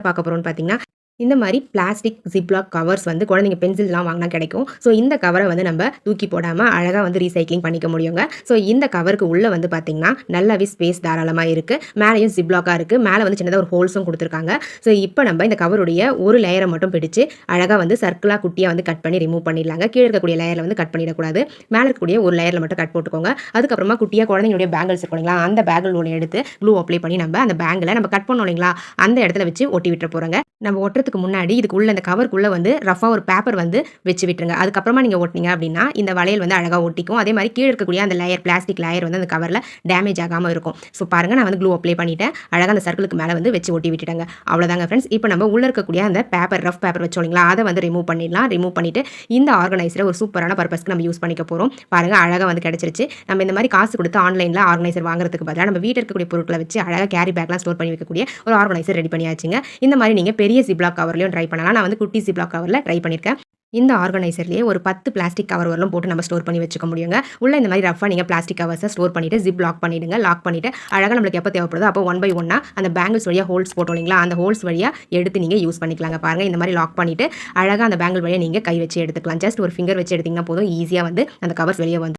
பார்க்க போகிறோம்னு பார்த்தீங்கன்னா இந்த மாதிரி பிளாஸ்டிக் ஜிப்லாக் கவர்ஸ் வந்து குழந்தைங்க பென்சில்லாம் வாங்கினா கிடைக்கும். ஸோ இந்த கவரை வந்து நம்ம தூக்கி போடாமல் அழகாக வந்து ரீசைக்ளிங் பண்ணிக்க முடியுங்க. ஸோ இந்த கவருக்கு உள்ளே வந்து பார்த்திங்கன்னா நல்லாவே ஸ்பேஸ் தாராளமாக இருக்குது மேலேயும் ஜிப்லாக்காக இருக்குது மேலே வந்து சின்னதாக ஒரு ஹோல்ஸும் கொடுத்துருக்காங்க. ஸோ இப்போ நம்ம இந்த கவருடைய ஒரு லேயரை மட்டும் பிடிச்சு அழகாக வந்து சர்க்கிளாக குட்டியாக வந்து கட் பண்ணி ரிமூவ் பண்ணிடலாங்க. கீழே இருக்கக்கூடிய லேயரில் வந்து கட் பண்ணிடக்கூடாது. மேலே இருக்கக்கூடிய ஒரு லேயரில் மட்டும் கட் போட்டுக்கோங்க. அதுக்கப்புறமா குட்டியாக குழந்தைங்களுடைய பேங்கிள்ஸ் இருக்கும் இல்லைங்களா? அந்த பேங்கிள் ஒன்று எடுத்து க்ளூ அப்ளை பண்ணி நம்ம அந்த பேங்கில் நம்ம கட் பண்ணோம் இல்லைங்களா? அந்த இடத்துல வச்சு ஒட்டி விட்டுற போகிறோங்க நம்ம ஒட்டுறதுக்கு முன்னாடி இதுக்குள்ள இந்த கவருக்குள்ளே வந்து ரஃபாக ஒரு பேப்பர் வந்து வச்சு விட்டுருங்க. அதுக்கப்புறமா நீங்கள் ஒட்டினீங்க அப்படின்னா இந்த வளையல் வந்து அழகாக ஒட்டிக்கும். அதே மாதிரி கீழே இருக்கக்கூடிய அந்த லேயர் பிளாஸ்டிக் லேயர் வந்து அந்த கவரில் டேமேஜ் ஆகாமல் இருக்கும். ஸோ பாருங்கள் நான் வந்து க்ளூ அப்ளை பண்ணிட்டேன். அழகாக அந்த சர்க்கிளுக்கு மேலே வந்து வச்சு ஒட்டி விட்டுட்டாங்க. அவ்வளோதாங்க ஃப்ரெண்ட்ஸ் இப்போ நம்ம உள்ளே இருக்கக்கூடிய அந்த பேப்பர் ரஃப் பேப்பர் வச்சோம் இல்லைங்களா? அதை வந்து ரிமூவ் பண்ணிடலாம். ரிமூவ் பண்ணிவிட்டு இந்த ஆர்கனைசரை ஒரு சூப்பரான பர்பஸ்க்கு நம்ம யூஸ் பண்ணிக்க போகிறோம் பாருங்கள் அழகாக வந்து கிடச்சிருச்சு. நம்ம இந்த மாதிரி காசு கொடுத்து ஆன்லைனில் ஆர்கனைசர் வாங்குறதுக்கு பதிலாக நம்ம வீட்டில் இருக்கக்கூடிய பொருட்களை வச்சு அழகாக கேரி பேக்லாம் ஸ்டோர் பண்ணி வைக்கக்கூடிய ஒரு ஆர்கனைசர் ரெடி பண்ணியாச்சுங்க. இந்த மாதிரி நீங்கள் பெரிய சிப்ளாக் கவர்லையும் ட்ரை பண்ணலாம். நான் வந்து குட்டி ஜிப்லாக் கவரில் ட்ரை பண்ணியிருக்கேன் இந்த ஆர்கனைசர்லேயே ஒரு பத்து பிளாஸ்டிக் கவர் வரலும் போட்டு நம்ம ஸ்டோர் பண்ணி வச்சுக்க முடியுங்க. உள்ள இந்த மாதிரி ரஃபாக நீங்கள் பிளாஸ்டிக் கவர்ஸை ஸ்டோர் பண்ணிட்டு ஜிப் லாக் பண்ணிடுங்க லாக் பண்ணிட்டு அழகாக நம்மளுக்கு எப்போ தேவைப்படுதோ அப்போ ஒன் பை ஒன்னா அந்த பேங்கிள்ஸ் வழியாக ஹோல்ஸ் போட்டோம் இல்லைங்களா? அந்த ஹோல்ஸ் வழியாக எடுத்து நீங்கள் யூஸ் பண்ணிக்கலாங்க. பாருங்கள் இந்த மாதிரி லாக் பண்ணிட்டு அழகாக அந்த பேங்கிள் வழியாக நீங்கள் கை வச்சு எடுத்துக்கலாம். ஜஸ்ட் ஒரு ஃபிங்கர் வச்சு எடுத்திங்கன்னா போதும். ஈஸியாக வந்து அந்த கவர்ஸ் வெளியே வந்து